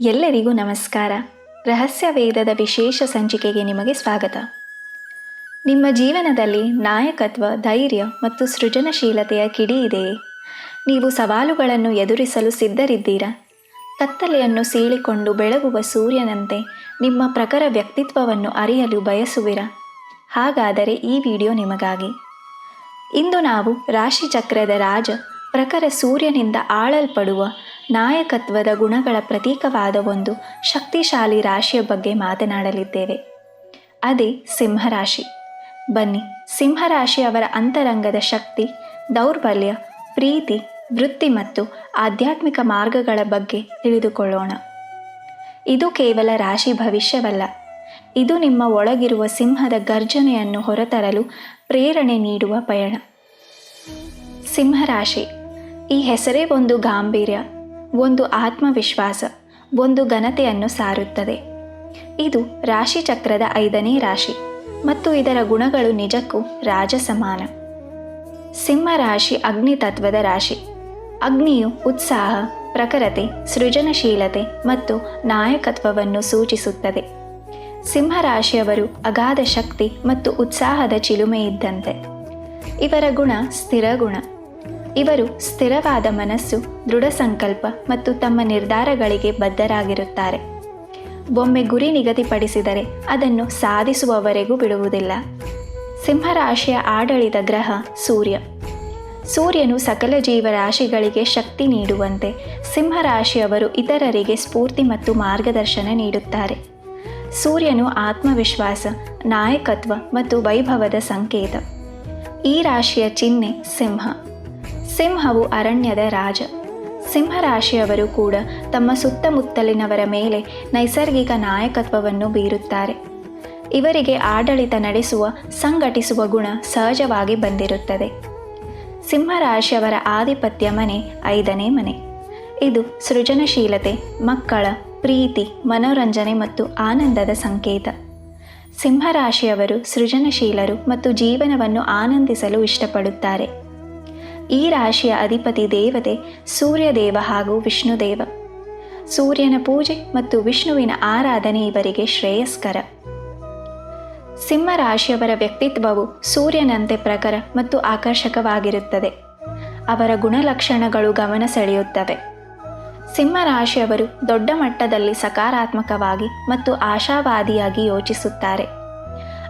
ಎಲ್ಲರಿಗೂ ನಮಸ್ಕಾರ. ರಹಸ್ಯ ವೇದದ ವಿಶೇಷ ಸಂಚಿಕೆಗೆ ನಿಮಗೆ ಸ್ವಾಗತ. ನಿಮ್ಮ ಜೀವನದಲ್ಲಿ ನಾಯಕತ್ವ, ಧೈರ್ಯ ಮತ್ತು ಸೃಜನಶೀಲತೆಯ ಕಿಡಿ ಇದೆಯೇ? ನೀವು ಸವಾಲುಗಳನ್ನು ಎದುರಿಸಲು ಸಿದ್ಧರಿದ್ದೀರಾ? ಕತ್ತಲೆಯನ್ನು ಸೀಳಿಕೊಂಡು ಬೆಳಗುವ ಸೂರ್ಯನಂತೆ ನಿಮ್ಮ ಪ್ರಖರ ವ್ಯಕ್ತಿತ್ವವನ್ನು ಅರಿಯಲು ಬಯಸುವಿರಾ? ಹಾಗಾದರೆ ಈ ವಿಡಿಯೋ ನಿಮಗಾಗಿ. ಇಂದು ನಾವು ರಾಶಿಚಕ್ರದ ರಾಜ ಪ್ರಖರ ಸೂರ್ಯನಿಂದ ಆಳಲ್ಪಡುವ ನಾಯಕತ್ವದ ಗುಣಗಳ ಪ್ರತೀಕವಾದ ಒಂದು ಶಕ್ತಿಶಾಲಿ ರಾಶಿಯ ಬಗ್ಗೆ ಮಾತನಾಡಲಿದ್ದೇವೆ. ಅದೇ ಸಿಂಹರಾಶಿ. ಬನ್ನಿ, ಸಿಂಹರಾಶಿಯವರ ಅಂತರಂಗದ ಶಕ್ತಿ, ದೌರ್ಬಲ್ಯ, ಪ್ರೀತಿ, ವೃತ್ತಿ ಮತ್ತು ಆಧ್ಯಾತ್ಮಿಕ ಮಾರ್ಗಗಳ ಬಗ್ಗೆ ತಿಳಿದುಕೊಳ್ಳೋಣ. ಇದು ಕೇವಲ ರಾಶಿ ಭವಿಷ್ಯವಲ್ಲ. ಇದು ನಿಮ್ಮ ಒಳಗಿರುವ ಸಿಂಹದ ಗರ್ಜನೆಯನ್ನು ಹೊರತರಲು ಪ್ರೇರಣೆ ನೀಡುವ ಪಯಣ. ಸಿಂಹರಾಶಿ. ಈ ಹೆಸರೇ ಒಂದು ಗಾಂಭೀರ್ಯ. ಒಂದು ಆತ್ಮವಿಶ್ವಾಸ, ಒಂದು ಘನತೆಯನ್ನು ಸಾರುತ್ತದೆ. ಇದು ರಾಶಿ ಚಕ್ರದ ಐದನೇ ರಾಶಿ ಮತ್ತು ಇದರ ಗುಣಗಳು ನಿಜಕ್ಕೂ ರಾಜ ಸಮಾನ ಸಿಂಹರಾಶಿ ಅಗ್ನಿ ತತ್ವದ ರಾಶಿ. ಅಗ್ನಿಯು ಉತ್ಸಾಹ ಪ್ರಖರತೆ ಸೃಜನಶೀಲತೆ ಮತ್ತು ನಾಯಕತ್ವವನ್ನು ಸೂಚಿಸುತ್ತದೆ. ಸಿಂಹರಾಶಿಯವರು ಅಗಾಧ ಶಕ್ತಿ ಮತ್ತು ಉತ್ಸಾಹದ ಚಿಲುಮೆ ಇದ್ದಂತೆ. ಇವರ ಗುಣ ಸ್ಥಿರ ಗುಣ. ಇವರು ಸ್ಥಿರವಾದ ಮನಸ್ಸು, ದೃಢ ಸಂಕಲ್ಪ ಮತ್ತು ತಮ್ಮ ನಿರ್ಧಾರಗಳಿಗೆ ಬದ್ಧರಾಗಿರುತ್ತಾರೆ. ಒಮ್ಮೆ ಗುರಿ ನಿಗದಿಪಡಿಸಿದರೆ ಅದನ್ನು ಸಾಧಿಸುವವರೆಗೂ ಬಿಡುವುದಿಲ್ಲ. ಸಿಂಹರಾಶಿಯ ಆಡಳಿತ ಗ್ರಹ ಸೂರ್ಯ. ಸೂರ್ಯನು ಸಕಲ ಜೀವರಾಶಿಗಳಿಗೆ ಶಕ್ತಿ ನೀಡುವಂತೆ ಸಿಂಹರಾಶಿಯವರು ಇತರರಿಗೆ ಸ್ಫೂರ್ತಿ ಮತ್ತು ಮಾರ್ಗದರ್ಶನ ನೀಡುತ್ತಾರೆ. ಸೂರ್ಯನು ಆತ್ಮವಿಶ್ವಾಸ, ನಾಯಕತ್ವ ಮತ್ತು ವೈಭವದ ಸಂಕೇತ. ಈ ರಾಶಿಯ ಚಿಹ್ನೆ ಸಿಂಹ. ಸಿಂಹವು ಅರಣ್ಯದ ರಾಜ. ಸಿಂಹರಾಶಿಯವರು ಕೂಡ ತಮ್ಮ ಸುತ್ತಮುತ್ತಲಿನವರ ಮೇಲೆ ನೈಸರ್ಗಿಕ ನಾಯಕತ್ವವನ್ನು ಬೀರುತ್ತಾರೆ. ಇವರಿಗೆ ಆಡಳಿತ ನಡೆಸುವ, ಸಂಘಟಿಸುವ ಗುಣ ಸಹಜವಾಗಿ ಬಂದಿರುತ್ತದೆ. ಸಿಂಹರಾಶಿಯವರ ಆಧಿಪತ್ಯ ಮನೆ ಐದನೇ ಮನೆ. ಇದು ಸೃಜನಶೀಲತೆ, ಮಕ್ಕಳ ಪ್ರೀತಿ, ಮನೋರಂಜನೆ ಮತ್ತು ಆನಂದದ ಸಂಕೇತ. ಸಿಂಹರಾಶಿಯವರು ಸೃಜನಶೀಲರು ಮತ್ತು ಜೀವನವನ್ನು ಆನಂದಿಸಲು ಇಷ್ಟಪಡುತ್ತಾರೆ. ಈ ರಾಶಿಯ ಅಧಿಪತಿ ದೇವತೆ ಸೂರ್ಯದೇವ ಹಾಗೂ ವಿಷ್ಣುದೇವ. ಸೂರ್ಯನ ಪೂಜೆ ಮತ್ತು ವಿಷ್ಣುವಿನ ಆರಾಧನೆ ಇವರಿಗೆ ಶ್ರೇಯಸ್ಕರ. ಸಿಂಹ ರಾಶಿಯವರ ವ್ಯಕ್ತಿತ್ವವು ಸೂರ್ಯನಂತೆ ಪ್ರಖರ ಮತ್ತು ಆಕರ್ಷಕವಾಗಿರುತ್ತದೆ. ಅವರ ಗುಣಲಕ್ಷಣಗಳು ಗಮನ ಸೆಳೆಯುತ್ತವೆ. ಸಿಂಹರಾಶಿಯವರು ದೊಡ್ಡ ಮಟ್ಟದಲ್ಲಿ ಸಕಾರಾತ್ಮಕವಾಗಿ ಮತ್ತು ಆಶಾವಾದಿಯಾಗಿ ಯೋಚಿಸುತ್ತಾರೆ.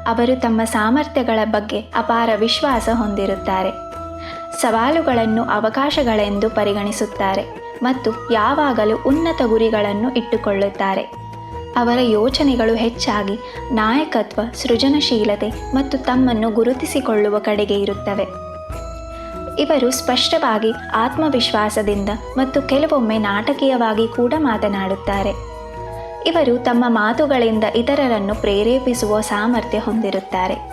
ಅವರು ತಮ್ಮ ಸಾಮರ್ಥ್ಯಗಳ ಬಗ್ಗೆ ಅಪಾರ ವಿಶ್ವಾಸ ಹೊಂದಿರುತ್ತಾರೆ. ಸವಾಲುಗಳನ್ನು ಅವಕಾಶಗಳೆಂದು ಪರಿಗಣಿಸುತ್ತಾರೆ ಮತ್ತು ಯಾವಾಗಲೂ ಉನ್ನತ ಗುರಿಗಳನ್ನು ಇಟ್ಟುಕೊಳ್ಳುತ್ತಾರೆ. ಅವರ ಯೋಚನೆಗಳು ಹೆಚ್ಚಾಗಿ ನಾಯಕತ್ವ, ಸೃಜನಶೀಲತೆ ಮತ್ತು ತಮ್ಮನ್ನು ಗುರುತಿಸಿಕೊಳ್ಳುವ ಕಡೆಗೆ ಇರುತ್ತವೆ. ಇವರು ಸ್ಪಷ್ಟವಾಗಿ ಆತ್ಮವಿಶ್ವಾಸದಿಂದ ಮತ್ತು ಕೆಲವೊಮ್ಮೆ ನಾಟಕೀಯವಾಗಿ ಕೂಡ ಮಾತನಾಡುತ್ತಾರೆ. ಇವರು ತಮ್ಮ ಮಾತುಗಳಿಂದ ಇತರರನ್ನು ಪ್ರೇರೇಪಿಸುವ ಸಾಮರ್ಥ್ಯ ಹೊಂದಿರುತ್ತಾರೆ.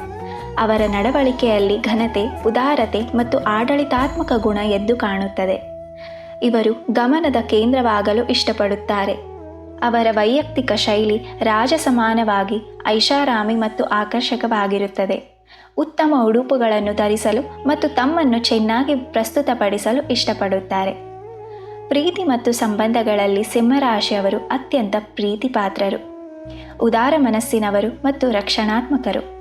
ಅವರ ನಡವಳಿಕೆಯಲ್ಲಿ ಘನತೆ, ಉದಾರತೆ ಮತ್ತು ಆಡಳಿತಾತ್ಮಕ ಗುಣ ಎದ್ದು ಕಾಣುತ್ತದೆ. ಇವರು ಗಮನದ ಕೇಂದ್ರವಾಗಲು ಇಷ್ಟಪಡುತ್ತಾರೆ. ಅವರ ವೈಯಕ್ತಿಕ ಶೈಲಿ ರಾಜಸಮಾನವಾಗಿ, ಐಷಾರಾಮಿ ಮತ್ತು ಆಕರ್ಷಕವಾಗಿರುತ್ತದೆ. ಉತ್ತಮ ಉಡುಪುಗಳನ್ನು ಧರಿಸಲು ಮತ್ತು ತಮ್ಮನ್ನು ಚೆನ್ನಾಗಿ ಪ್ರಸ್ತುತಪಡಿಸಲು ಇಷ್ಟಪಡುತ್ತಾರೆ. ಪ್ರೀತಿ ಮತ್ತು ಸಂಬಂಧಗಳಲ್ಲಿ ಸಿಂಹರಾಶಿಯವರು ಅತ್ಯಂತ ಪ್ರೀತಿಪಾತ್ರರು. ಉದಾರ ಮನಸ್ಸಿನವರು ಮತ್ತು ರಕ್ಷಣಾತ್ಮಕರು.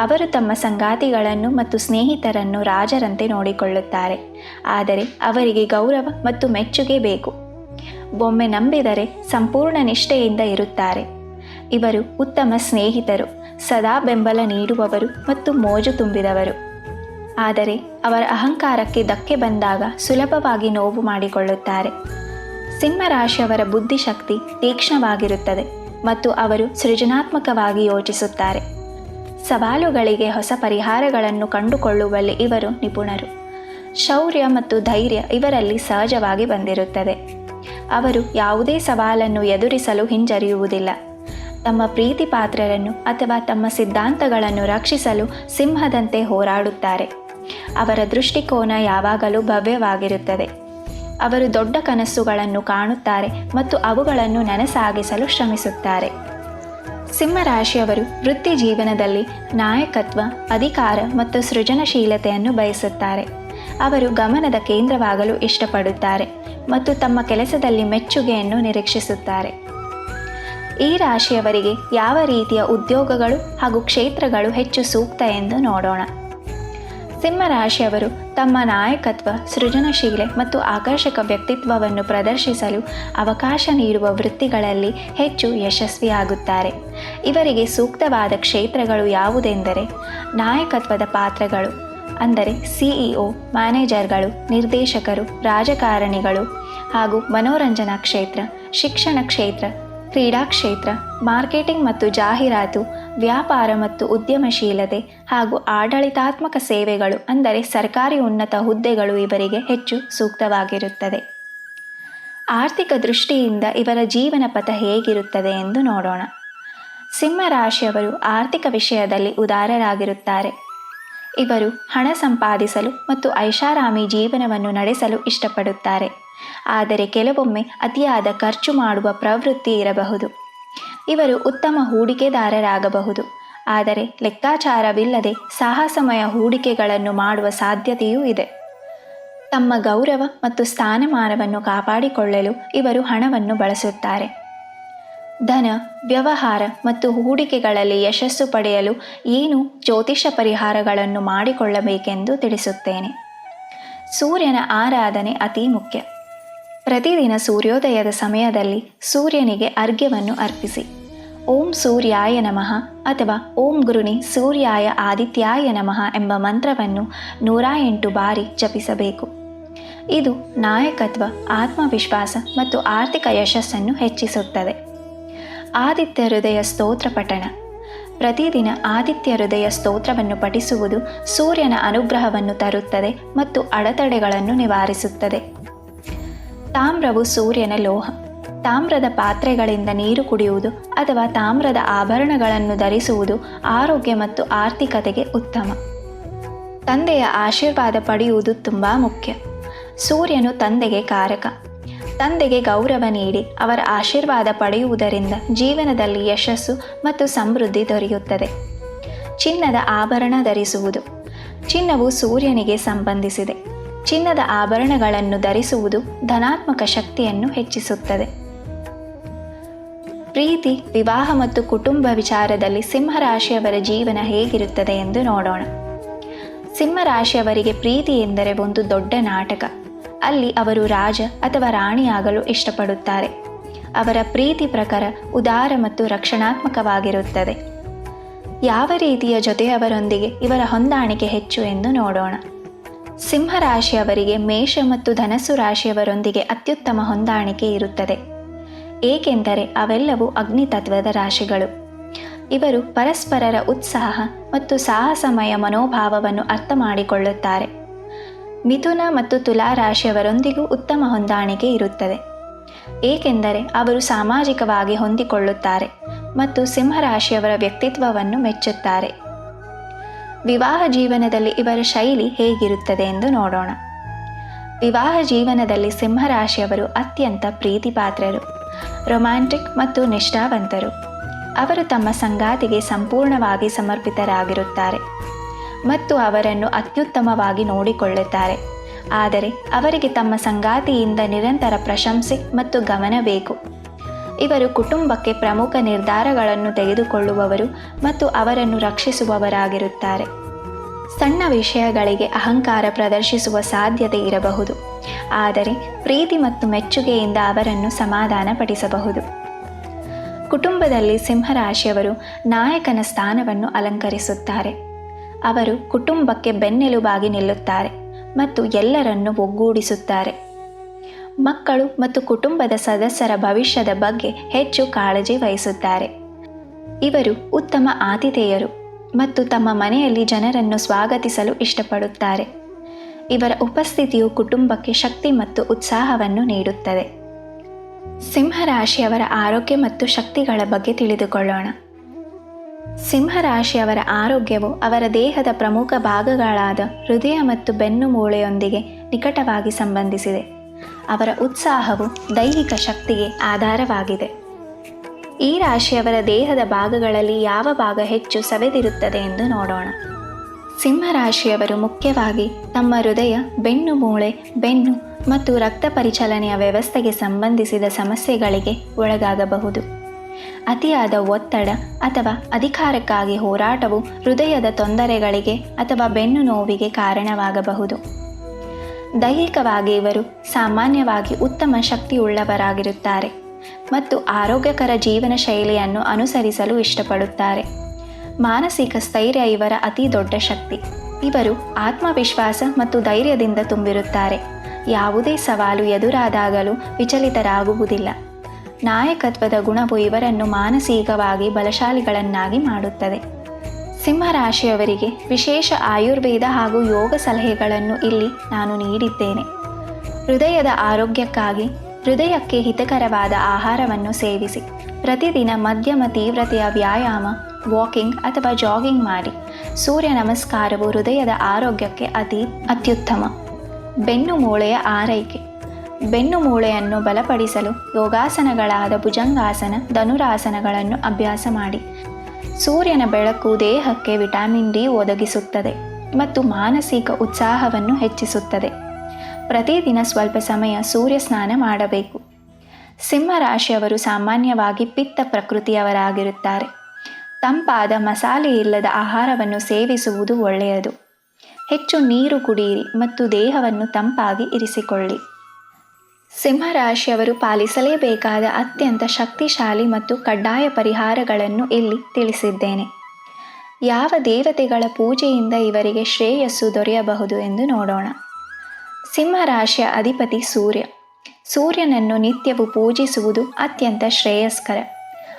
ಅವರು ತಮ್ಮ ಸಂಗಾತಿಗಳನ್ನು ಮತ್ತು ಸ್ನೇಹಿತರನ್ನು ರಾಜರಂತೆ ನೋಡಿಕೊಳ್ಳುತ್ತಾರೆ. ಆದರೆ ಅವರಿಗೆ ಗೌರವ ಮತ್ತು ಮೆಚ್ಚುಗೆ ಬೇಕು. ಒಮ್ಮೆ ನಂಬಿದರೆ ಸಂಪೂರ್ಣ ನಿಷ್ಠೆಯಿಂದ ಇರುತ್ತಾರೆ. ಇವರು ಉತ್ತಮ ಸ್ನೇಹಿತರು, ಸದಾ ಬೆಂಬಲ ನೀಡುವವರು ಮತ್ತು ಮೋಜು ತುಂಬಿದವರು. ಆದರೆ ಅವರ ಅಹಂಕಾರಕ್ಕೆ ಧಕ್ಕೆ ಬಂದಾಗ ಸುಲಭವಾಗಿ ನೋವು ಮಾಡಿಕೊಳ್ಳುತ್ತಾರೆ. ಸಿಂಹರಾಶಿಯವರ ಬುದ್ಧಿಶಕ್ತಿ ತೀಕ್ಷ್ಣವಾಗಿರುತ್ತದೆ ಮತ್ತು ಅವರು ಸೃಜನಾತ್ಮಕವಾಗಿ ಯೋಚಿಸುತ್ತಾರೆ. ಸವಾಲುಗಳಿಗೆ ಹೊಸ ಪರಿಹಾರಗಳನ್ನು ಕಂಡುಕೊಳ್ಳುವಲ್ಲಿ ಇವರು ನಿಪುಣರು. ಶೌರ್ಯ ಮತ್ತು ಧೈರ್ಯ ಇವರಲ್ಲಿ ಸಹಜವಾಗಿ ಬಂದಿರುತ್ತದೆ. ಅವರು ಯಾವುದೇ ಸವಾಲನ್ನು ಎದುರಿಸಲು ಹಿಂಜರಿಯುವುದಿಲ್ಲ. ತಮ್ಮ ಪ್ರೀತಿ ಪಾತ್ರರನ್ನು ಅಥವಾ ತಮ್ಮ ಸಿದ್ಧಾಂತಗಳನ್ನು ರಕ್ಷಿಸಲು ಸಿಂಹದಂತೆ ಹೋರಾಡುತ್ತಾರೆ. ಅವರ ದೃಷ್ಟಿಕೋನ ಯಾವಾಗಲೂ ಭವ್ಯವಾಗಿರುತ್ತದೆ. ಅವರು ದೊಡ್ಡ ಕನಸುಗಳನ್ನು ಕಾಣುತ್ತಾರೆ ಮತ್ತು ಅವುಗಳನ್ನು ನನಸಾಗಿಸಲು ಶ್ರಮಿಸುತ್ತಾರೆ. ಸಿಂಹರಾಶಿಯವರು ವೃತ್ತಿ ಜೀವನದಲ್ಲಿ ನಾಯಕತ್ವ, ಅಧಿಕಾರ ಮತ್ತು ಸೃಜನಶೀಲತೆಯನ್ನು ಬಯಸುತ್ತಾರೆ. ಅವರು ಗಮನದ ಕೇಂದ್ರವಾಗಲು ಇಷ್ಟಪಡುತ್ತಾರೆ ಮತ್ತು ತಮ್ಮ ಕೆಲಸದಲ್ಲಿ ಮೆಚ್ಚುಗೆಯನ್ನು ನಿರೀಕ್ಷಿಸುತ್ತಾರೆ. ಈ ರಾಶಿಯವರಿಗೆ ಯಾವ ರೀತಿಯ ಉದ್ಯೋಗಗಳು ಹಾಗೂ ಕ್ಷೇತ್ರಗಳು ಹೆಚ್ಚು ಸೂಕ್ತ ಎಂದು ನೋಡೋಣ. ಸಿಂಹ ರಾಶಿಯವರು ತಮ್ಮ ನಾಯಕತ್ವ ಸೃಜನಶೀಲೆ ಮತ್ತು ಆಕರ್ಷಕ ವ್ಯಕ್ತಿತ್ವವನ್ನು ಪ್ರದರ್ಶಿಸಲು ಅವಕಾಶ ನೀಡುವ ವೃತ್ತಿಗಳಲ್ಲಿ ಹೆಚ್ಚು ಯಶಸ್ವಿಯಾಗುತ್ತಾರೆ. ಇವರಿಗೆ ಸೂಕ್ತವಾದ ಕ್ಷೇತ್ರಗಳು ಯಾವುದೆಂದರೆ ನಾಯಕತ್ವದ ಪಾತ್ರಗಳು, ಅಂದರೆ ಸಿಇಒ, ಮ್ಯಾನೇಜರ್ಗಳು, ನಿರ್ದೇಶಕರು, ರಾಜಕಾರಣಿಗಳು ಹಾಗೂ ಮನೋರಂಜನಾ ಕ್ಷೇತ್ರ, ಶಿಕ್ಷಣ ಕ್ಷೇತ್ರ, ಕ್ರೀಡಾ ಕ್ಷೇತ್ರ, ಮಾರ್ಕೆಟಿಂಗ್ ಮತ್ತು ಜಾಹೀರಾತು ವ್ಯಾಪಾರ ಮತ್ತು ಉದ್ಯಮಶೀಲತೆ ಹಾಗೂ ಆಡಳಿತಾತ್ಮಕ ಸೇವೆಗಳು ಅಂದರೆ ಸರ್ಕಾರಿ ಉನ್ನತ ಹುದ್ದೆಗಳು ಇವರಿಗೆ ಹೆಚ್ಚು ಸೂಕ್ತವಾಗಿರುತ್ತದೆ. ಆರ್ಥಿಕ ದೃಷ್ಟಿಯಿಂದ ಇವರ ಜೀವನ ಪಥ ಹೇಗಿರುತ್ತದೆ ಎಂದು ನೋಡೋಣ. ಸಿಂಹರಾಶಿಯವರು ಆರ್ಥಿಕ ವಿಷಯದಲ್ಲಿ ಉದಾರರಾಗಿರುತ್ತಾರೆ. ಇವರು ಹಣ ಸಂಪಾದಿಸಲು ಮತ್ತು ಐಷಾರಾಮಿ ಜೀವನವನ್ನು ನಡೆಸಲು ಇಷ್ಟಪಡುತ್ತಾರೆ. ಆದರೆ ಕೆಲವೊಮ್ಮೆ ಅತಿಯಾದ ಖರ್ಚು ಮಾಡುವ ಪ್ರವೃತ್ತಿ ಇರಬಹುದು. ಇವರು ಉತ್ತಮ ಹೂಡಿಕೆದಾರರಾಗಬಹುದು. ಆದರೆ ಲೆಕ್ಕಾಚಾರವಿಲ್ಲದೆ ಸಾಹಸಮಯ ಹೂಡಿಕೆಗಳನ್ನು ಮಾಡುವ ಸಾಧ್ಯತೆಯೂ ಇದೆ. ತಮ್ಮ ಗೌರವ ಮತ್ತು ಸ್ಥಾನಮಾನವನ್ನು ಕಾಪಾಡಿಕೊಳ್ಳಲು ಇವರು ಹಣವನ್ನು ಬಳಸುತ್ತಾರೆ. ಧನ, ವ್ಯವಹಾರ ಮತ್ತು ಹೂಡಿಕೆಗಳಲ್ಲಿ ಯಶಸ್ಸು ಪಡೆಯಲು ಏನು ಜ್ಯೋತಿಷ ಪರಿಹಾರಗಳನ್ನು ಮಾಡಿಕೊಳ್ಳಬೇಕೆಂದು ತಿಳಿಸುತ್ತೇನೆ. ಸೂರ್ಯನ ಆರಾಧನೆ ಅತಿ ಮುಖ್ಯ. ಪ್ರತಿದಿನ ಸೂರ್ಯೋದಯದ ಸಮಯದಲ್ಲಿ ಸೂರ್ಯನಿಗೆ ಅರ್ಘ್ಯವನ್ನು ಅರ್ಪಿಸಿ. ಓಂ ಸೂರ್ಯಾಯ ನಮಃ ಅಥವಾ ಓಂ ಗುರುಣಿ ಸೂರ್ಯಾಯ ಆದಿತ್ಯಾಯ ನಮಃ ಎಂಬ ಮಂತ್ರವನ್ನು ನೂರ ಎಂಟು ಬಾರಿ ಜಪಿಸಬೇಕು. ಇದು ನಾಯಕತ್ವ, ಆತ್ಮವಿಶ್ವಾಸ ಮತ್ತು ಆರ್ಥಿಕ ಯಶಸ್ಸನ್ನು ಹೆಚ್ಚಿಸುತ್ತದೆ. ಆದಿತ್ಯ ಹೃದಯ ಸ್ತೋತ್ರ ಪಠಣ. ಪ್ರತಿದಿನ ಆದಿತ್ಯ ಹೃದಯ ಸ್ತೋತ್ರವನ್ನು ಪಠಿಸುವುದು ಸೂರ್ಯನ ಅನುಗ್ರಹವನ್ನು ತರುತ್ತದೆ ಮತ್ತು ಅಡೆತಡೆಗಳನ್ನು ನಿವಾರಿಸುತ್ತದೆ. ತಾಮ್ರವು ಸೂರ್ಯನ ಲೋಹ. ತಾಮ್ರದ ಪಾತ್ರೆಗಳಿಂದ ನೀರು ಕುಡಿಯುವುದು ಅಥವಾ ತಾಮ್ರದ ಆಭರಣಗಳನ್ನು ಧರಿಸುವುದು ಆರೋಗ್ಯ ಮತ್ತು ಆರ್ಥಿಕತೆಗೆ ಉತ್ತಮ. ತಂದೆಯ ಆಶೀರ್ವಾದ ಪಡೆಯುವುದು ತುಂಬ ಮುಖ್ಯ. ಸೂರ್ಯನು ತಂದೆಗೆ ಕಾರಕ. ತಂದೆಗೆ ಗೌರವ ನೀಡಿ ಅವರ ಆಶೀರ್ವಾದ ಪಡೆಯುವುದರಿಂದ ಜೀವನದಲ್ಲಿ ಯಶಸ್ಸು ಮತ್ತು ಸಮೃದ್ಧಿ ದೊರೆಯುತ್ತದೆ. ಚಿನ್ನದ ಆಭರಣ ಧರಿಸುವುದು. ಚಿನ್ನವು ಸೂರ್ಯನಿಗೆ ಸಂಬಂಧಿಸಿದೆ. ಚಿನ್ನದ ಆಭರಣಗಳನ್ನು ಧರಿಸುವುದು ಧನಾತ್ಮಕ ಶಕ್ತಿಯನ್ನು ಹೆಚ್ಚಿಸುತ್ತದೆ. ಪ್ರೀತಿ, ವಿವಾಹ ಮತ್ತು ಕುಟುಂಬ ವಿಚಾರದಲ್ಲಿ ಸಿಂಹರಾಶಿಯವರ ಜೀವನ ಹೇಗಿರುತ್ತದೆ ಎಂದು ನೋಡೋಣ. ಸಿಂಹರಾಶಿಯವರಿಗೆ ಪ್ರೀತಿ ಎಂದರೆ ಒಂದು ದೊಡ್ಡ ನಾಟಕ. ಅಲ್ಲಿ ಅವರು ರಾಜ ಅಥವಾ ರಾಣಿಯಾಗಲು ಇಷ್ಟಪಡುತ್ತಾರೆ. ಅವರ ಪ್ರೀತಿ ಪ್ರಕಾರ ಉದಾರ ಮತ್ತು ರಕ್ಷಣಾತ್ಮಕವಾಗಿರುತ್ತದೆ. ಯಾವ ರೀತಿಯ ಜೊತೆಯವರೊಂದಿಗೆ ಇವರ ಹೊಂದಾಣಿಕೆ ಹೆಚ್ಚು ಎಂದು ನೋಡೋಣ. ಸಿಂಹ ರಾಶಿಯವರಿಗೆ ಮೇಷ ಮತ್ತು ಧನಸ್ಸು ರಾಶಿಯವರೊಂದಿಗೆ ಅತ್ಯುತ್ತಮ ಹೊಂದಾಣಿಕೆ ಇರುತ್ತದೆ. ಏಕೆಂದರೆ ಅವೆಲ್ಲವೂ ಅಗ್ನಿತತ್ವದ ರಾಶಿಗಳು. ಇವರು ಪರಸ್ಪರರ ಉತ್ಸಾಹ ಮತ್ತು ಸಾಹಸಮಯ ಮನೋಭಾವವನ್ನು ಅರ್ಥ ಮಾಡಿಕೊಳ್ಳುತ್ತಾರೆ. ಮಿಥುನ ಮತ್ತು ತುಲಾ ರಾಶಿಯವರೊಂದಿಗೂ ಉತ್ತಮ ಹೊಂದಾಣಿಕೆ ಇರುತ್ತದೆ. ಏಕೆಂದರೆ ಅವರು ಸಾಮಾಜಿಕವಾಗಿ ಹೊಂದಿಕೊಳ್ಳುತ್ತಾರೆ ಮತ್ತು ಸಿಂಹರಾಶಿಯವರ ವ್ಯಕ್ತಿತ್ವವನ್ನು ಮೆಚ್ಚುತ್ತಾರೆ. ವಿವಾಹ ಜೀವನದಲ್ಲಿ ಇವರ ಶೈಲಿ ಹೇಗಿರುತ್ತದೆ ಎಂದು ನೋಡೋಣ. ವಿವಾಹ ಜೀವನದಲ್ಲಿ ಸಿಂಹರಾಶಿಯವರು ಅತ್ಯಂತ ಪ್ರೀತಿಪಾತ್ರರು, ರೊಮ್ಯಾಂಟಿಕ್ ಮತ್ತು ನಿಷ್ಠಾವಂತರು. ಅವರು ತಮ್ಮ ಸಂಗಾತಿಗೆ ಸಂಪೂರ್ಣವಾಗಿ ಸಮರ್ಪಿತರಾಗಿರುತ್ತಾರೆ ಮತ್ತು ಅವರನ್ನು ಅತ್ಯುತ್ತಮವಾಗಿ ನೋಡಿಕೊಳ್ಳುತ್ತಾರೆ. ಆದರೆ ಅವರಿಗೆ ತಮ್ಮ ಸಂಗಾತಿಯಿಂದ ನಿರಂತರ ಪ್ರಶಂಸೆ ಮತ್ತು ಗಮನ ಬೇಕು. ಇವರು ಕುಟುಂಬಕ್ಕೆ ಪ್ರಮುಖ ನಿರ್ಧಾರಗಳನ್ನು ತೆಗೆದುಕೊಳ್ಳುವವರು ಮತ್ತು ಅವರನ್ನು ರಕ್ಷಿಸುವವರಾಗಿರುತ್ತಾರೆ. ಸಣ್ಣ ವಿಷಯಗಳಿಗೆ ಅಹಂಕಾರ ಪ್ರದರ್ಶಿಸುವ ಸಾಧ್ಯತೆ ಇರಬಹುದು. ಆದರೆ ಪ್ರೀತಿ ಮತ್ತು ಮೆಚ್ಚುಗೆಯಿಂದ ಅವರನ್ನು ಸಮಾಧಾನಪಡಿಸಬಹುದು. ಕುಟುಂಬದಲ್ಲಿ ಸಿಂಹರಾಶಿಯವರು ನಾಯಕನ ಸ್ಥಾನವನ್ನು ಅಲಂಕರಿಸುತ್ತಾರೆ. ಅವರು ಕುಟುಂಬಕ್ಕೆ ಬೆನ್ನೆಲುಬಾಗಿ ನಿಲ್ಲುತ್ತಾರೆ ಮತ್ತು ಎಲ್ಲರನ್ನು ಒಗ್ಗೂಡಿಸುತ್ತಾರೆ. ಮಕ್ಕಳು ಮತ್ತು ಕುಟುಂಬದ ಸದಸ್ಯರ ಭವಿಷ್ಯದ ಬಗ್ಗೆ ಹೆಚ್ಚು ಕಾಳಜಿ ವಹಿಸುತ್ತಾರೆ. ಇವರು ಉತ್ತಮ ಆತಿಥೇಯರು. ಮತ್ತು ತಮ್ಮ ಮನೆಯಲ್ಲಿ ಜನರನ್ನು ಸ್ವಾಗತಿಸಲು ಇಷ್ಟಪಡುತ್ತಾರೆ. ಇವರ ಉಪಸ್ಥಿತಿಯು ಕುಟುಂಬಕ್ಕೆ ಶಕ್ತಿ ಮತ್ತು ಉತ್ಸಾಹವನ್ನು ನೀಡುತ್ತದೆ. ಸಿಂಹರಾಶಿಯವರ ಆರೋಗ್ಯ ಮತ್ತು ಶಕ್ತಿಗಳ ಬಗ್ಗೆ ತಿಳಿದುಕೊಳ್ಳೋಣ. ಸಿಂಹರಾಶಿಯವರ ಆರೋಗ್ಯವು ಅವರ ದೇಹದ ಪ್ರಮುಖ ಭಾಗಗಳಾದ ಹೃದಯ ಮತ್ತು ಬೆನ್ನು ಮೂಳೆಯೊಂದಿಗೆ ನಿಕಟವಾಗಿ ಸಂಬಂಧಿಸಿದೆ. ಅವರ ಉತ್ಸಾಹವು ದೈಹಿಕ ಶಕ್ತಿಗೆ ಆಧಾರವಾಗಿದೆ. ಈ ರಾಶಿಯವರ ದೇಹದ ಭಾಗಗಳಲ್ಲಿ ಯಾವ ಭಾಗ ಹೆಚ್ಚು ಸವೆದಿರುತ್ತದೆ ಎಂದು ನೋಡೋಣ. ಸಿಂಹರಾಶಿಯವರು ಮುಖ್ಯವಾಗಿ ತಮ್ಮ ಹೃದಯ, ಬೆನ್ನು ಮೂಳೆ, ಬೆನ್ನು ಮತ್ತು ರಕ್ತ ಪರಿಚಲನೆಯ ವ್ಯವಸ್ಥೆಗೆ ಸಂಬಂಧಿಸಿದ ಸಮಸ್ಯೆಗಳಿಗೆ ಒಳಗಾಗಬಹುದು. ಅತಿಯಾದ ಒತ್ತಡ ಅಥವಾ ಅಧಿಕಾರಕ್ಕಾಗಿ ಹೋರಾಟವು ಹೃದಯದ ತೊಂದರೆಗಳಿಗೆ ಅಥವಾ ಬೆನ್ನು ನೋವಿಗೆ ಕಾರಣವಾಗಬಹುದು. ದೈಹಿಕವಾಗಿ ಇವರು ಸಾಮಾನ್ಯವಾಗಿ ಉತ್ತಮ ಶಕ್ತಿಯುಳ್ಳವರಾಗಿರುತ್ತಾರೆ. ಮತ್ತು ಆರೋಗ್ಯಕರ ಜೀವನ ಶೈಲಿಯನ್ನು ಅನುಸರಿಸಲು ಇಷ್ಟಪಡುತ್ತಾರೆ. ಮಾನಸಿಕ ಸ್ಥೈರ್ಯ ಇವರ ಅತಿ ದೊಡ್ಡ ಶಕ್ತಿ. ಇವರು ಆತ್ಮವಿಶ್ವಾಸ ಮತ್ತು ಧೈರ್ಯದಿಂದ ತುಂಬಿರುತ್ತಾರೆ. ಯಾವುದೇ ಸವಾಲು ಎದುರಾದಾಗಲೂ ವಿಚಲಿತರಾಗುವುದಿಲ್ಲ. ನಾಯಕತ್ವದ ಗುಣವು ಇವರನ್ನು ಮಾನಸಿಕವಾಗಿ ಬಲಶಾಲಿಗಳನ್ನಾಗಿ ಮಾಡುತ್ತದೆ. ಸಿಂಹರಾಶಿಯವರಿಗೆ ವಿಶೇಷ ಆಯುರ್ವೇದ ಹಾಗೂ ಯೋಗ ಸಲಹೆಗಳನ್ನು ಇಲ್ಲಿ ನಾನು ನೀಡಿದ್ದೇನೆ. ಹೃದಯದ ಆರೋಗ್ಯಕ್ಕಾಗಿ ಹೃದಯಕ್ಕೆ ಹಿತಕರವಾದ ಆಹಾರವನ್ನು ಸೇವಿಸಿ. ಪ್ರತಿದಿನ ಮಧ್ಯಮ ತೀವ್ರತೆಯ ವ್ಯಾಯಾಮ, ವಾಕಿಂಗ್ ಅಥವಾ ಜಾಗಿಂಗ್ ಮಾಡಿ. ಸೂರ್ಯ ನಮಸ್ಕಾರವು ಹೃದಯದ ಆರೋಗ್ಯಕ್ಕೆ ಅತಿ ಅತ್ಯುತ್ತಮ. ಬೆನ್ನು ಮೂಳೆಯ ಆರೈಕೆ. ಬೆನ್ನು ಮೂಳೆಯನ್ನು ಬಲಪಡಿಸಲು ಯೋಗಾಸನಗಳಾದ ಭುಜಂಗಾಸನ, ಧನುರಾಸನಗಳನ್ನು ಅಭ್ಯಾಸ ಮಾಡಿ. ಸೂರ್ಯನ ಬೆಳಕು ದೇಹಕ್ಕೆ ವಿಟಾಮಿನ್ ಡಿ ಒದಗಿಸುತ್ತದೆ ಮತ್ತು ಮಾನಸಿಕ ಉತ್ಸಾಹವನ್ನು ಹೆಚ್ಚಿಸುತ್ತದೆ. ಪ್ರತಿದಿನ ಸ್ವಲ್ಪ ಸಮಯ ಸೂರ್ಯ ಸ್ನಾನ ಮಾಡಬೇಕು. ಸಿಂಹರಾಶಿಯವರು ಸಾಮಾನ್ಯವಾಗಿ ಪಿತ್ತ ಪ್ರಕೃತಿಯವರಾಗಿರುತ್ತಾರೆ. ತಂಪಾದ ಮಸಾಲೆ ಇಲ್ಲದ ಆಹಾರವನ್ನು ಸೇವಿಸುವುದು ಒಳ್ಳೆಯದು. ಹೆಚ್ಚು ನೀರು ಕುಡಿಯಿರಿ ಮತ್ತು ದೇಹವನ್ನು ತಂಪಾಗಿ ಇರಿಸಿಕೊಳ್ಳಿ. ಸಿಂಹರಾಶಿಯವರು ಪಾಲಿಸಲೇಬೇಕಾದ ಅತ್ಯಂತ ಶಕ್ತಿಶಾಲಿ ಮತ್ತು ಕಡ್ಡಾಯ ಪರಿಹಾರಗಳನ್ನು ಇಲ್ಲಿ ತಿಳಿಸಿದ್ದೇನೆ. ಯಾವ ದೇವತೆಗಳ ಪೂಜೆಯಿಂದ ಇವರಿಗೆ ಶ್ರೇಯಸ್ಸು ದೊರೆಯಬಹುದು ಎಂದು ನೋಡೋಣ. ಸಿಂಹರಾಶಿಯ ಅಧಿಪತಿ ಸೂರ್ಯ. ಸೂರ್ಯನನ್ನು ನಿತ್ಯವೂ ಪೂಜಿಸುವುದು ಅತ್ಯಂತ ಶ್ರೇಯಸ್ಕರ.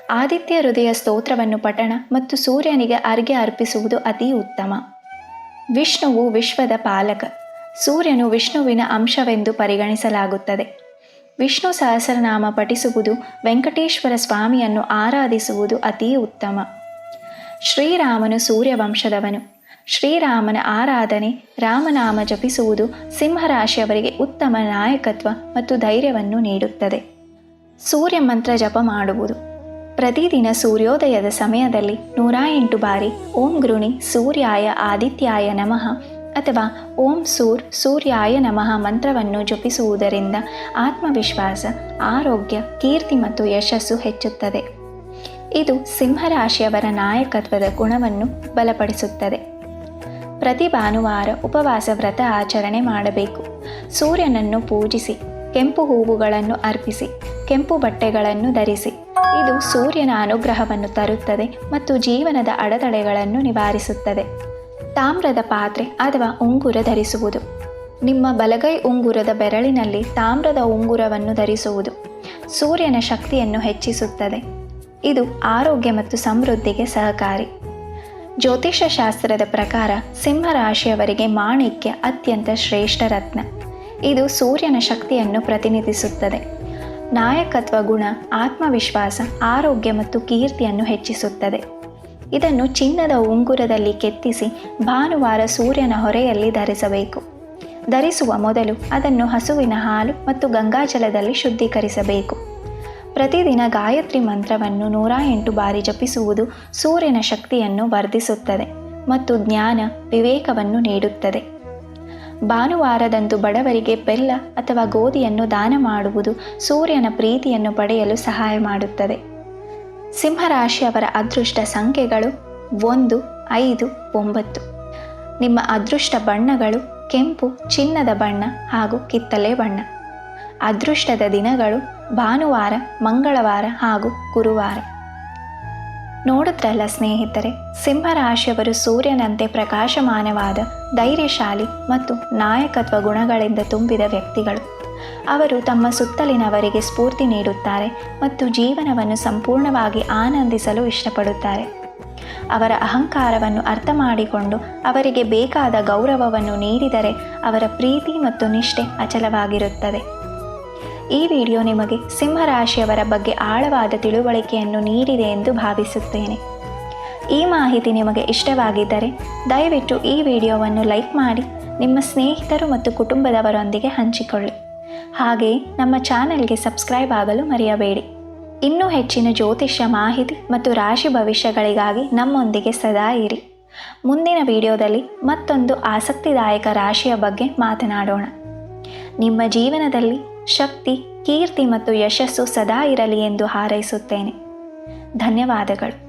ಆದಿತ್ಯ ಹೃದಯ ಸ್ತೋತ್ರವನ್ನು ಪಠಣ ಮತ್ತು ಸೂರ್ಯನಿಗೆ ಅರ್ಘ್ಯ ಅರ್ಪಿಸುವುದು ಅತಿ ಉತ್ತಮ. ವಿಷ್ಣುವು ವಿಶ್ವದ ಪಾಲಕ. ಸೂರ್ಯನು ವಿಷ್ಣುವಿನ ಅಂಶವೆಂದು ಪರಿಗಣಿಸಲಾಗುತ್ತದೆ. ವಿಷ್ಣು ಸಹಸ್ರನಾಮ ಪಠಿಸುವುದು ವೆಂಕಟೇಶ್ವರ ಸ್ವಾಮಿಯನ್ನು ಆರಾಧಿಸುವುದು ಅತೀ ಉತ್ತಮ. ಶ್ರೀರಾಮನು ಸೂರ್ಯವಂಶದವನು. ಶ್ರೀರಾಮನ ಆರಾಧನೆ, ರಾಮನಾಮ ಜಪಿಸುವುದು ಸಿಂಹರಾಶಿಯವರಿಗೆ ಉತ್ತಮ ನಾಯಕತ್ವ ಮತ್ತು ಧೈರ್ಯವನ್ನು ನೀಡುತ್ತದೆ. ಸೂರ್ಯ ಮಂತ್ರ ಜಪ ಮಾಡುವುದು. ಪ್ರತಿದಿನ ಸೂರ್ಯೋದಯದ ಸಮಯದಲ್ಲಿ ನೂರ ಎಂಟು ಬಾರಿ ಓಂ ಗೃಣಿ ಸೂರ್ಯಾಯ ಆದಿತ್ಯಾಯ ನಮಃ ಅಥವಾ ಓಂ ಸೂರ್ ಸೂರ್ಯಾಯ ನಮಃ ಮಂತ್ರವನ್ನು ಜಪಿಸುವುದರಿಂದ ಆತ್ಮವಿಶ್ವಾಸ, ಆರೋಗ್ಯ, ಕೀರ್ತಿ ಮತ್ತು ಯಶಸ್ಸು ಹೆಚ್ಚುತ್ತದೆ. ಇದು ಸಿಂಹರಾಶಿಯವರ ನಾಯಕತ್ವದ ಗುಣವನ್ನು ಬಲಪಡಿಸುತ್ತದೆ. ಪ್ರತಿ ಭಾನುವಾರ ಉಪವಾಸ ವ್ರತ ಆಚರಣೆ ಮಾಡಬೇಕು. ಸೂರ್ಯನನ್ನು ಪೂಜಿಸಿ, ಕೆಂಪು ಹೂವುಗಳನ್ನು ಅರ್ಪಿಸಿ, ಕೆಂಪು ಬಟ್ಟೆಗಳನ್ನು ಧರಿಸಿ. ಇದು ಸೂರ್ಯನ ಅನುಗ್ರಹವನ್ನು ತರುತ್ತದೆ ಮತ್ತು ಜೀವನದ ಅಡೆತಡೆಗಳನ್ನು ನಿವಾರಿಸುತ್ತದೆ. ತಾಮ್ರದ ಪಾತ್ರೆ ಅಥವಾ ಉಂಗುರ ಧರಿಸುವುದು. ನಿಮ್ಮ ಬಲಗೈ ಉಂಗುರದ ಬೆರಳಿನಲ್ಲಿ ತಾಮ್ರದ ಉಂಗುರವನ್ನು ಧರಿಸುವುದು ಸೂರ್ಯನ ಶಕ್ತಿಯನ್ನು ಹೆಚ್ಚಿಸುತ್ತದೆ. ಇದು ಆರೋಗ್ಯ ಮತ್ತು ಸಮೃದ್ಧಿಗೆ ಸಹಕಾರಿ. ಜ್ಯೋತಿಷ ಶಾಸ್ತ್ರದ ಪ್ರಕಾರ ಸಿಂಹರಾಶಿಯವರಿಗೆ ಮಾಣಿಕ್ಯ ಅತ್ಯಂತ ಶ್ರೇಷ್ಠ ರತ್ನ. ಇದು ಸೂರ್ಯನ ಶಕ್ತಿಯನ್ನು ಪ್ರತಿನಿಧಿಸುತ್ತದೆ. ನಾಯಕತ್ವ ಗುಣ, ಆತ್ಮವಿಶ್ವಾಸ, ಆರೋಗ್ಯ ಮತ್ತು ಕೀರ್ತಿಯನ್ನು ಹೆಚ್ಚಿಸುತ್ತದೆ. ಇದನ್ನು ಚಿನ್ನದ ಉಂಗುರದಲ್ಲಿ ಕೆತ್ತಿಸಿ ಭಾನುವಾರ ಸೂರ್ಯನ ಹೊರೆಯಲ್ಲಿ ಧರಿಸಬೇಕು. ಧರಿಸುವ ಮೊದಲು ಅದನ್ನು ಹಸುವಿನ ಹಾಲು ಮತ್ತು ಗಂಗಾಜಲದಲ್ಲಿ ಶುದ್ಧೀಕರಿಸಬೇಕು. ಪ್ರತಿದಿನ ಗಾಯತ್ರಿ ಮಂತ್ರವನ್ನು ನೂರ ಎಂಟು ಬಾರಿ ಜಪಿಸುವುದು ಸೂರ್ಯನ ಶಕ್ತಿಯನ್ನು ವರ್ಧಿಸುತ್ತದೆ ಮತ್ತು ಜ್ಞಾನ ವಿವೇಕವನ್ನು ನೀಡುತ್ತದೆ. ಭಾನುವಾರದಂದು ಬಡವರಿಗೆ ಬೆಲ್ಲ ಅಥವಾ ಗೋಧಿಯನ್ನು ದಾನ ಮಾಡುವುದು ಸೂರ್ಯನ ಪ್ರೀತಿಯನ್ನು ಪಡೆಯಲು ಸಹಾಯ ಮಾಡುತ್ತದೆ. ಸಿಂಹರಾಶಿಯವರ ಅದೃಷ್ಟ ಸಂಖ್ಯೆಗಳು ಒಂದು, ಐದು, ಒಂಬತ್ತು. ನಿಮ್ಮ ಅದೃಷ್ಟ ಬಣ್ಣಗಳು ಕೆಂಪು, ಚಿನ್ನದ ಬಣ್ಣ ಹಾಗೂ ಕಿತ್ತಲೆ ಬಣ್ಣ. ಅದೃಷ್ಟದ ದಿನಗಳು ಭಾನುವಾರ, ಮಂಗಳವಾರ ಹಾಗೂ ಗುರುವಾರ. ನೋಡುತ್ತಲ್ಲ ಸ್ನೇಹಿತರೆ, ಸಿಂಹರಾಶಿಯವರು ಸೂರ್ಯನಂತೆ ಪ್ರಕಾಶಮಾನವಾದ, ಧೈರ್ಯಶಾಲಿ ಮತ್ತು ನಾಯಕತ್ವ ಗುಣಗಳಿಂದ ತುಂಬಿದ ವ್ಯಕ್ತಿಗಳು. ಅವರು ತಮ್ಮ ಸುತ್ತಲಿನವರಿಗೆ ಸ್ಫೂರ್ತಿ ನೀಡುತ್ತಾರೆ ಮತ್ತು ಜೀವನವನ್ನು ಸಂಪೂರ್ಣವಾಗಿ ಆನಂದಿಸಲು ಇಷ್ಟಪಡುತ್ತಾರೆ. ಅವರ ಅಹಂಕಾರವನ್ನು ಅರ್ಥ ಮಾಡಿಕೊಂಡು ಅವರಿಗೆ ಬೇಕಾದ ಗೌರವವನ್ನು ನೀಡಿದರೆ ಅವರ ಪ್ರೀತಿ ಮತ್ತು ನಿಷ್ಠೆ ಅಚಲವಾಗಿರುತ್ತದೆ. ಈ ವಿಡಿಯೋ ನಿಮಗೆ ಸಿಂಹರಾಶಿಯವರ ಬಗ್ಗೆ ಆಳವಾದ ತಿಳುವಳಿಕೆಯನ್ನು ನೀಡಿದೆ ಎಂದು ಭಾವಿಸುತ್ತೇನೆ. ಈ ಮಾಹಿತಿ ನಿಮಗೆ ಇಷ್ಟವಾಗಿದ್ದರೆ ದಯವಿಟ್ಟು ಈ ವಿಡಿಯೋವನ್ನು ಲೈಕ್ ಮಾಡಿ, ನಿಮ್ಮ ಸ್ನೇಹಿತರು ಮತ್ತು ಕುಟುಂಬದವರೊಂದಿಗೆ ಹಂಚಿಕೊಳ್ಳಿ. ಹಾಗೆಯೇ ನಮ್ಮ ಚಾನೆಲ್ಗೆ ಸಬ್ಸ್ಕ್ರೈಬ್ ಆಗಲು ಮರೆಯಬೇಡಿ. ಇನ್ನೂ ಹೆಚ್ಚಿನ ಜ್ಯೋತಿಷ್ಯ ಮಾಹಿತಿ ಮತ್ತು ರಾಶಿ ಭವಿಷ್ಯಗಳಿಗಾಗಿ ನಮ್ಮೊಂದಿಗೆ ಸದಾ ಇರಿ. ಮುಂದಿನ ವಿಡಿಯೋದಲ್ಲಿ ಮತ್ತೊಂದು ಆಸಕ್ತಿದಾಯಕ ರಾಶಿಯ ಬಗ್ಗೆ ಮಾತನಾಡೋಣ. ನಿಮ್ಮ ಜೀವನದಲ್ಲಿ ಶಕ್ತಿ ಕೀರ್ತಿ ಮತ್ತು ಯಶಸ್ಸು ಸದಾ ಇರಲಿ ಎಂದು ಹಾರೈಸುತ್ತೇನೆ. ಧನ್ಯವಾದಗಳು.